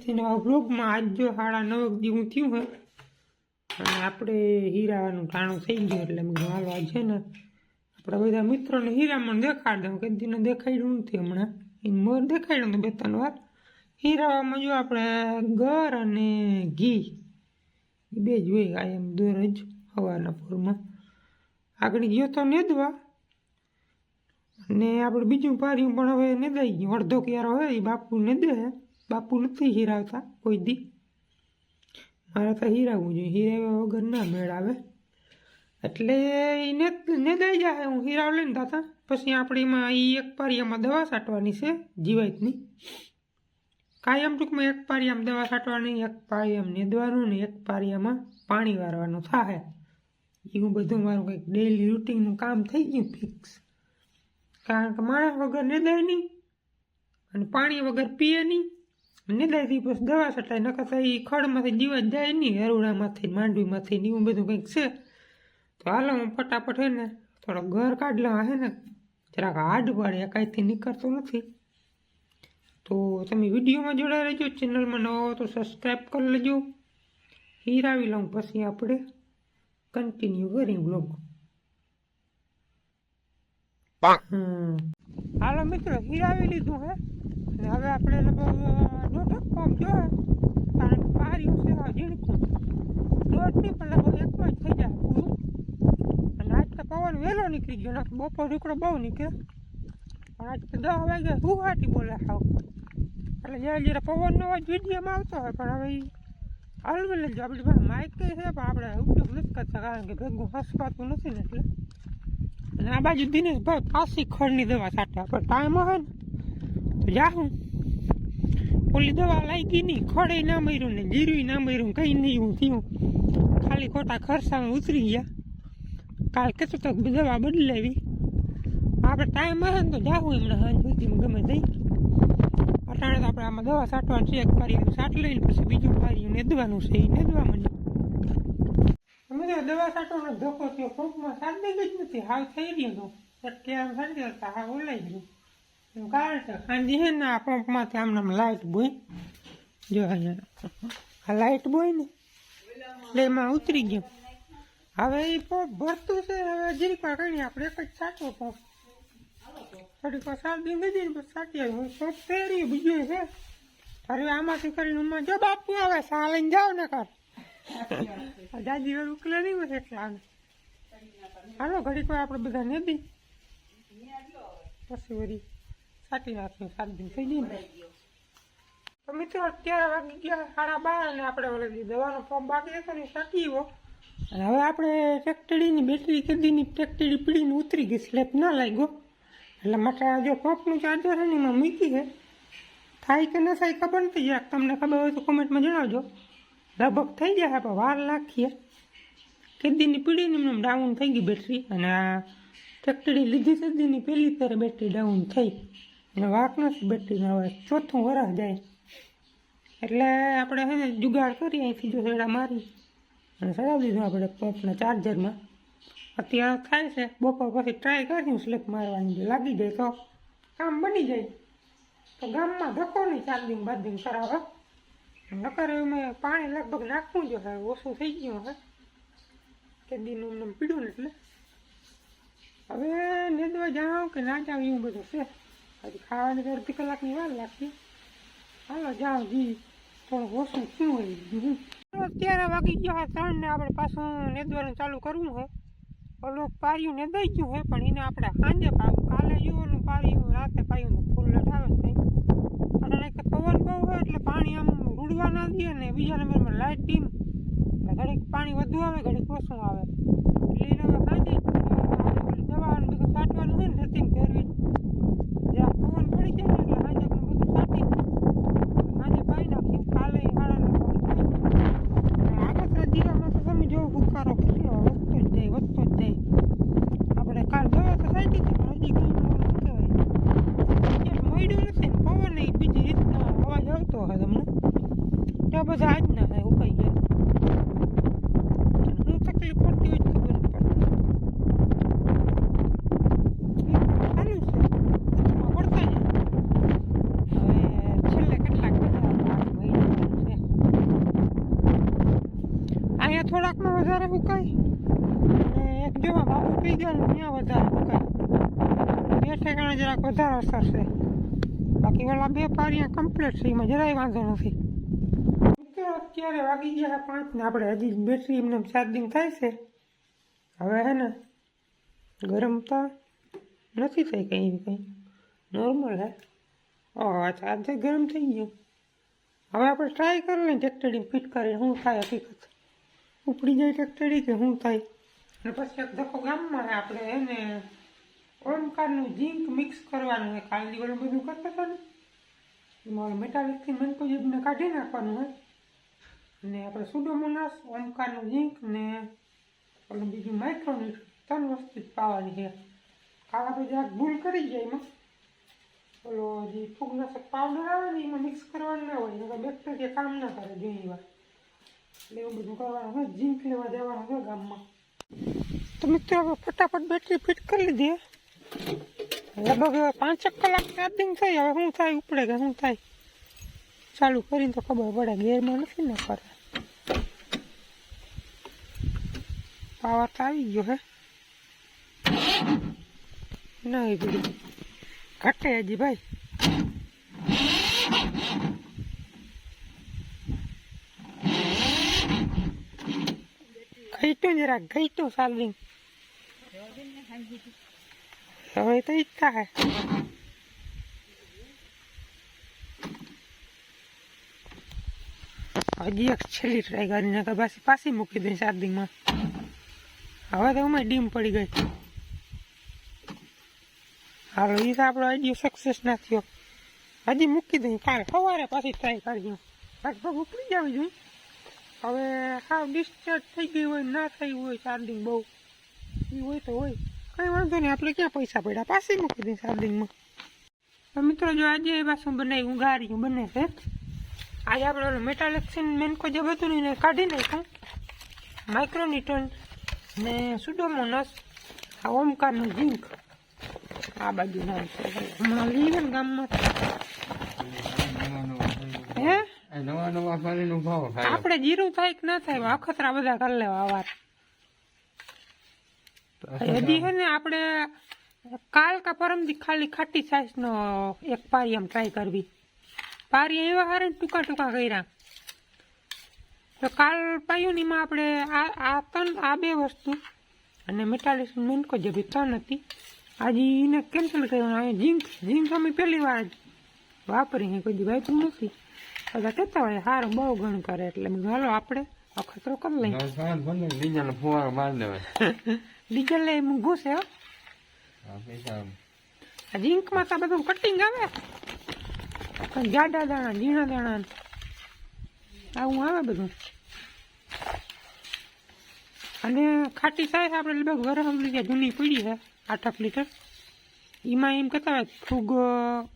ફરીથી નવા આજ જો સાડા નવ જેવું થયું હોય, અને આપણે હીરાનું ટાણું થઈ ગયું એટલે મેં હાલો છે ને, આપણા બધા મિત્રોને હીરામાં દેખાડ દઉં. કે દીને દેખાડ્યું નથી હમણાં. એ મોર દેખાડ્યું હતું બે ત્રણ વાર. હીરામાં જો આપણે ઘર અને ઘી એ બે જ હોય કાયમ દરરોજ સવારના પૂરમાં. આગળ ગયો તો નેદવા. અને આપણે બીજું પાર્યું પણ હવે નેદાઈ ગયું. અડધો ક્યારો હોય એ બાપુ નેદે. હે બાપુ નથી હીરાવતા, કોઈ દી. મારે તો હીરાવવું જોઈએ, હીરાવ્યા વગર ના મેળ આવે. એટલે એ ને નેદાઈ જાય, હું હીરાવ લઈને તાતા પછી આપણે એમાં એ એક પારિયામાં દવા છાંટવાની છે, જીવાતની. કાયમ ટૂંકમાં એક પારિયામાં દવા છાંટવાની, એક પારિયામાં નેદવાનું ને એક પારિયામાં પાણી વારવાનું થાય એવું બધું મારું કંઈક ડેઇલી રૂટીનનું કામ થઈ ગયું ફિક્સ કારણ કે માણસ વગર નેદાય નહીં અને પાણી વગર પીએ નહીં. નિદાયથી પછી દવા છટાય નકર એ ખડમાંથી જીવત જાય નહીં હરુડામાંથી માંડવીમાંથી ને એવું બધું કંઈક છે. તો હાલો હું ફટાફટ હે ને થોડો ઘર કાઢ લઉં હે ને. જરાક હાડ પડે કાંઈથી નીકળતો નથી. તો તમે વિડીયોમાં જોડાઈ રહેજો ચેનલમાં નવો હો તો સબસ્ક્રાઈબ કરી લેજો. હીરાવી લઉં પછી આપણે કન્ટિન્યુ કરી બ્લોગ હાલો મિત્રો હીરાવી લીધું હે. હવે આપણે લગભગ પંપ જોવે કારણ કે પાર્યું છે ઝીણકું દોઢથી પણ લગભગ એકમાં જ થઈ જાય પૂરું. અને આજ તો પવન વહેલો નીકળી ગયો બપોર નીકળો બહુ નીકળે પણ આજ તો દસ વાગે હુહાટી બોલે હાવ. એટલે જ્યારે જ્યારે પવનનો અવાજ વિડીયોમાં આવતો હોય, પણ હવે હલવી હલવેલ જ આપણી પાસે માઇક છે, પણ આપણે ઉપયોગ નથી કરતા, કારણ કે ભેગું હસપાતું નથી ને એટલે. અને આ બાજુ દિનેશભાઈ પાસી ખડની દવા સાથે આપણે ટાઈમ હોય ને. તો ઓલી દવા લાગી નહીં ખડે ના મર્યું ને જીરું ના મર્યું કંઈ નહીં હું થયું. ખાલી ખોટા ખર્ચામાં ઉતરી ગયા. કાલ કહેતો તો દવા બદલાવી. આપણે ટાઈમ હશે ને તો જાવું એમને સાંજ સુધીમાં ગમે જઈ અટાણે તો આપણે આમાં દવા છાંટવાનું છે, એક પારી છાંટ લઈને પછી બીજું પારી નેદવાનું છે એ નેદવા માંડી અમે દવા છાંટવાનો ધોકો થયો પંપમાં સાંધી જ નથી. હાવ થઈ ગયો તો. એટલે આમ હતા હાવ ઓલાઈ ગયું કારણ છે ને, આ પંપમાંથી આમ લાઇટ બોય. જો અહીંયા. આ લાઇટ બોય ને, એટલે એમાં ઉતરી ગયો. હવે એ પંપ ભરતું છે, હવે હજી કઈ આપણે એક જ છાંટવો પંપ. થોડીક સાત દિન થઈ સાચી હું પંપ ફેરી બીજું છે. હવે આમાંથી કરીને ઉમાં જો બાપુ આવે સા લઈને જાઓ ને કર દાદી વાર ઉકલે નહીં હોય એટલા હાલો, ઘડીક આપણે બધા નથી પછી વળી. સાટી છે સાત દિન થઈ ગઈ ને. તો મિત્રો, અત્યારે ગયા સાડા બાર અને આપણે ઓલરેડી દવાનો ફોર્મ બાકી હતો ને સાચી અને હવે આપણે ટ્રેક્ટરીની બેટરી કદીની ટ્રેક્ટરી પીડીને ઉતરી ગઈ સ્લેપ ના લાગ્યો. એટલે માટે આ જો પંપનું ચાર્જર છે ને, એમાં મૂકી છે. થાય કે ન થાય ખબર નથી, જરાક તમને ખબર હોય તો કોમેન્ટમાં જણાવજો. લગભગ થઈ જાય આપણે વાર લાખીએ કેદીની પીડીને એમને ડાઉન થઈ ગઈ બેટરી, અને આ ફેક્ટરી લીધી સદીની પહેલી ફેરે બેટરી ડાઉન થઈ. અને વાક નથી બેટરીને હવે ચોથું વરસ જાય. એટલે આપણે છે ને જુગાડ કરીએ અહીંથી જો સેડા મારી. અને ચડાવી દીધું આપણે પંપના ચાર્જરમાં. અત્યારે થાય છે, બપોર પછી ટ્રાય કરીશું સ્લેપ મારવાની લાગી જાય તો કામ બની જાય. તો ગામમાં ધક્કો નહીં ચાર્જિંગ બાર્જિંગ કરાવે. નકર મેં પાણી લગભગ નાખવું જો હવે ઓછું થઈ ગયું હવે કે દીનું એમને પીડ્યું ને એટલે. હવે નેદવા જાવ કે ના જાવ એવું બધું છે. હજી ખાવાની અડધી કલાકની વાર લાગશે હાલો જાઓ જી થોડું ઓછું શું હોય અત્યારે વાગી ગયા ત્રણ ને આપણે પાછું નેદવાનું ચાલુ કરવું હોય ઓલું પાર્યું ને દઈ ગયું હોય પણ એને આપણે સાંજે પાવું કાલે યુવાનું પાર્યું રાતે પાયું ફૂલ આવે નહીં અને કે પવન બહુ હોય એટલે પાણી આમ રૂડવા ના દે ને બીજા નંબરમાં લાઇટ ટીમ ઘડીક પાણી વધુ આવે ઘડીક ઓછું આવે એટલે એને હવે સાંજે દવા બધું કાઢવાનું હોય ને રતીમ ફેરવી તો પછી આજ ના થાય ઉપાઈ ગયા હું તકલીફ પડતી હોય જ ખબર નથી પડતી સારું છે જો બાપુ પી ગયા ને ત્યાં વધારે ફૂંકાય બે ઠેકાણે જરાક વધારે અસર છે બાકી ઓલા બે પારિયા કમ્પ્લીટ છે, એમાં જરાય વાંધો નથી. અત્યારે વાગી ગયા પાંચ ને આપણે હજી બેટરી એમને ચાર્જિંગ થાય છે. હવે હે ને, ગરમ તો નથી થઈ કંઈ કંઈ. નોર્મલ હે. ઓહ અચ્છા ગરમ થઈ ગયું. હવે આપણે ટ્રાય કરી લઈએ ટેક્ટરી ફિટ કરી શું થાય હકીકત. ઉપડી જાય ટેક્ટરી કે શું થાય. અને પછી એક ધક્કો ગામમાં આપણે એને ઓમકારનું ઝીંક મિક્સ કરવાનું હોય કાલ દિવસ બધું કરતા હતા ને. એમાં મેટાલિકથી મેન્કોજેબને કાઢી નાખવાનું હોય. અને આપણે સુડોમોનાસ ઓમકારનું ઝીંક ને ઓલું બીજું માઇક્રોન્યુટ ત્રણ વસ્તુ જ પાવાની છે. કાલ આપણે જરાક ભૂલ કરી જાય એમાં. ઓલો જે ફૂગનાશક પાવડર આવે ને એમાં મિક્સ કરવાનું ના હોય એટલે બેક્ટેરિયા કામ ના કરે ઘણી વાર એટલે એવું બધું કરવાનું હોય ઝીંક લેવા જવાનું હોય ગામમાં. તો મિત્રો ફટાફટ બેટરી ફિટ કરી લીધી. લગભગ પાંચેક કલાક ચાર્જિંગ થઈ, હવે શું થાય, ઉપડે કે શું થાય? ચાલુ કરીને તો ખબર પડે, ગેરમાં નથી ને કરે પાવર તો આવી ગયો હે. નહીં પીડી ઘટે હજી ભાઈ. ઘટ્યું જરાક, ઘટ્યું ચાર્જિંગ હવે તો ઈચ્છા હે હજી એક છેલ્લી ટ્રાય કરીને કે પાછી પાછી મૂકી દઈ ચાર્જિંગમાં હવે તો અમે ડીમ પડી ગઈ હાલો એ તો આપણો આઈડિયો સક્સેસ ના થયો હજી મૂકી દઈ કાલે સવારે પાછી ટ્રાય કરજો લગભગ ઉપડી જવી જોઈએ હવે હાવ ડિસ્ચાર્જ થઈ ગઈ હોય ના થઈ હોય ચાર્જિંગ બહુ એ હોય તો હોય કંઈ વાંધો નહીં આપણે ક્યાં પૈસા પડ્યા? પાસે મૂકી દઈ ચાર્જિંગમાં તો મિત્રો જો આજે પાછું બનાવ્યું ગાડીયું બને છે. આજે આપણે મેટાલેક્સિન મેનકો જે બધું ને કાઢી નાખ્યું. માઇક્રોનિટન ને સુડોમોનસ આ ઓમકારનું ઝીંક આ બાજુ નામ છે. હમણાં લઈએ ને ગામમાં. હે? નવા નવા ભાવ આપણે જીરું થાય કે ના થાય અખતરા બધા કરી લેવા અવાર હજી છે ને આપણે કાલ કા પરમથી ખાલી ખાટી સાઈઝ નો એક પારિયામ ટ્રાય કરવી. પારી એવા હારે ટૂંકા ટૂંકા કર્યા. તો કાલ પાયુનીમાં ને એમાં આપણે આ આ ત્રણ આ બે વસ્તુ અને મેટાલિસ મેનકો જે બી ત્રણ હતી આજે એને કેન્સલ કર્યું હવે ઝીંક ઝીંક અમે પહેલી વાર વાપરી કોઈ દી તું નથી. બધા કહેતા હોય સારું બહુ ઘણું કરે એટલે હાલો આપણે અખતરો કરી લઈએ. બીજાને ફુવારો મારી દેવાય ડીઝલ એ મૂંઘું છે આ તો બધું કટિંગ આવે. પણ જાડા દાણા, ઝીણા દાણા. આવું આવે બધું. અને ખાટી સાહેબ આપણે લગભગ વરસ લીધા જૂની પડી છે, આઠ લીટર. એમાં એમ કહેતા હોય ફૂગ,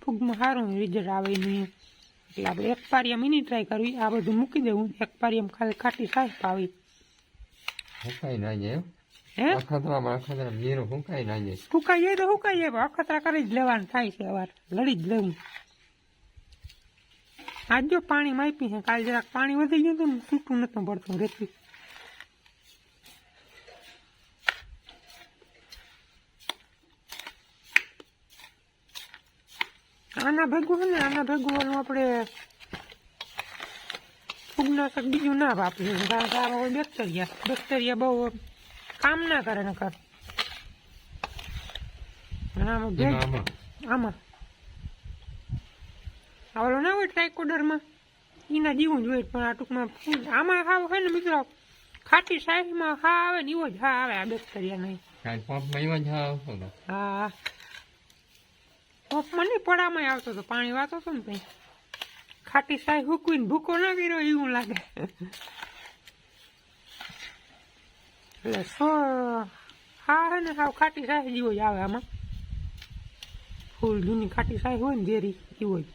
ફૂગમાં સારું રિઝલ્ટ આવે નહીં એટલે આપણે એક પારિયા મિની ટ્રાય કરવી, આ બધું મૂકી દેવું. એક પારિયામાં ખાલી ખાટી સાહેબ હે અખતરામાં અખતરા જીરું ફૂંકાઈ ના જાય ફૂંકાઈ જાય તો ફૂંકાઈ જાય અખતરા કરી જ લેવાનું થાય છે અવાર લડી જ લેવું. આજ જો પાણી માપી છે કાલ જરાક પાણી વધી ગયું હતું ને છૂટું નતું પડતું રેતી. આના ભેગું છે ને આના ભેગું ઓલું આપણે ફૂગનાશક બીજું ના વાપરીએ. કારણ કે આ બેક્ટેરિયા બેક્ટેરિયા બહુ કામ ના કરે ને કર. આમાં ના હોય ટ્રાયકોડરમાં એના જીવું જ હોય પણ આ ટૂંકમાં આમાં હાવ હોય ને મિત્રો ખાટી સાઈઝમાં હા આવે ને એવો જ હા આવે આ બેક્ટેરિયા નહીં. હા પંપમાં નહીં પડામાં આવતો હતો પાણી વાતો હતો ને ત્યાં ખાટી સાઈ હુકવીને ભૂકો ના કર્યો એવું લાગે. એટલે હા ને સાવ ખાટી સાઈ જેવો આવે આમાં ફૂલ જૂની ખાટી સાઈ હોય ને ઝેરી એવો જ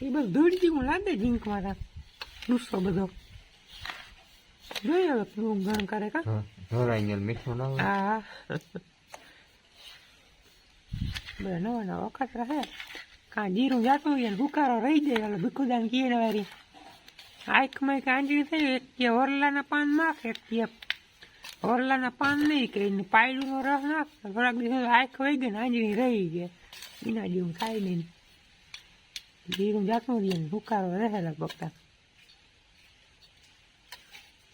એ બસ ધૂળ જેવું લાગે જીંક મારા ગુસ્સો બધો જોઈએ હવે કેવું ગણ કરે કા મીઠું ના હા બધા નવા નવા વખત રહે કાં જીરું જાતું હોય ને રહી જાય એટલે ભીખુદાન કીને વારી આંખમાં આંજળી થઈ એક કે ઓરલાના પાન માફ એક કે ઓરલાના પાન નહીં કરીને પાયડુંનો રસ નાખ થોડાક દિવસ આંખ વહી ગઈ ને આંજણી રહી ગઈ એના જેવું ખાઈ નહીં જીરું જાતું રહીએ ને હુકારો રહે લગભગ તાર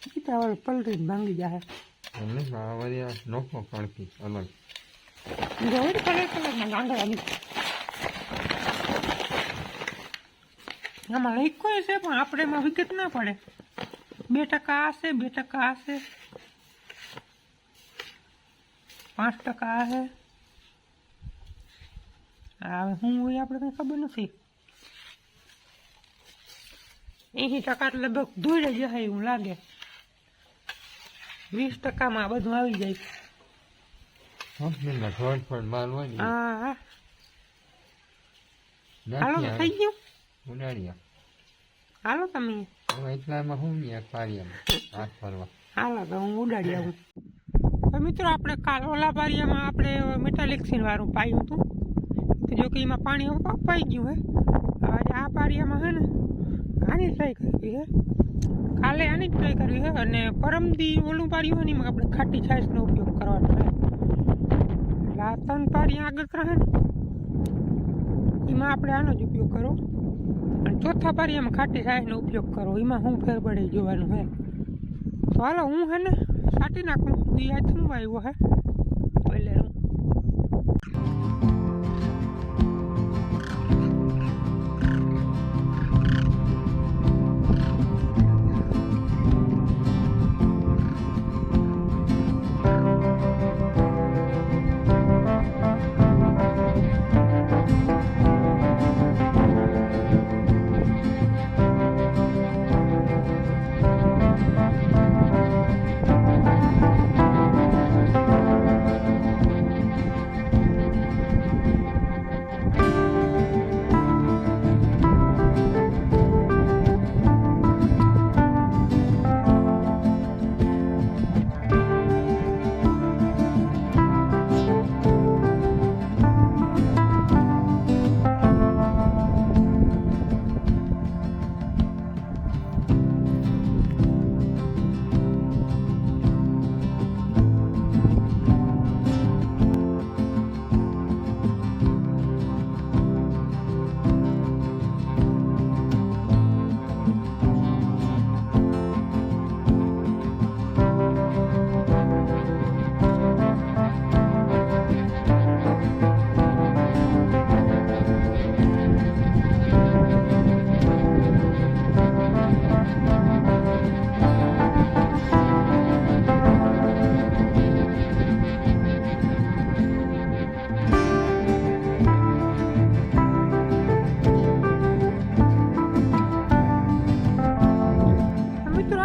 ઈતા ઓલો પલરીને ભાંગી જાય નોખો કણકી અલગ જોઈ કલર કલરના ગાંગડાની આમાં લખ્યું છે પણ આપણે એમાં વિકેટ ના પડે. બે ટકા આ છે બે ટકા આ છે પાંચ ટકા આ છે હવે હું હોય આપણે કંઈ ખબર નથી. એસી ટકા એટલે લગભગ જ જાય એવું લાગે. વીસ ટકામાં બધું આવી જાય. કંપનીના થોડ થોડ માલ હોય ને હા. હા થઈ ગયું? ઉડાડ્યા. હાલો તમે. હવે એટલામાં હું ને એક હાથ ફરવા હાલો તો હું ઉડાડી આવું તો મિત્રો આપણે કાલ ઓલા પારિયામાં આપણે મેટાલિક્સિન વાળું પાયું હતું. તો જો કે એમાં પાણી અપાઈ પાઈ ગયું હે. આજે આ પારિયામાં હે ને આની ટ્રાય કરવી હે. કાલે આની જ ટ્રાય કરવી હે અને પરમદી ઓલું પાર્યું હોય ને એમાં આપણે ખાટી છાશનો ઉપયોગ કરવાનો છે એટલે આ ત્રણ પારિયા આગળ રહે ને એમાં આપણે આનો જ ઉપયોગ કરો. ચોથા પારિયામાં ખાટી છાશનો ઉપયોગ કરો, એમાં શું ફેર પડે જોવાનું હે. તો હાલો, હું હે ને સાટી નાખું આજ શું આવ્યો હે.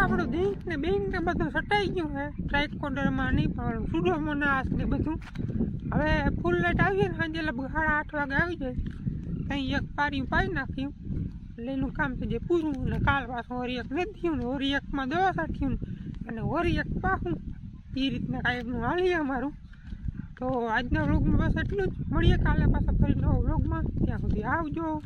આપણું બેંક ને બેંક ને બધું સટાઈ ગયું છે. ટ્રાઇકોડરમાં નહીં પણ સુડોમોનાસ ને બધું. હવે ફૂલ લાઈટ આવીએ ને સાંજે લગભગ સાડા આઠ વાગે આવી જાય. ત્યાં એક પારી પાઈ નાખ્યું. એટલે એનું કામ છે જે પૂરું ને કાલ પાછું હોરી એક નથી થયું ને વરી એકમાં દવા સાઠ્યું અને ઓરી એક પાછું એ રીતના કાંઈકનું હાલીએ અમારું. તો આજના વ્લોગમાં બસ એટલું જ. મળીએ કાલે પાછા ફરી નવો વ્લોગમાં. ત્યાં સુધી આવજો.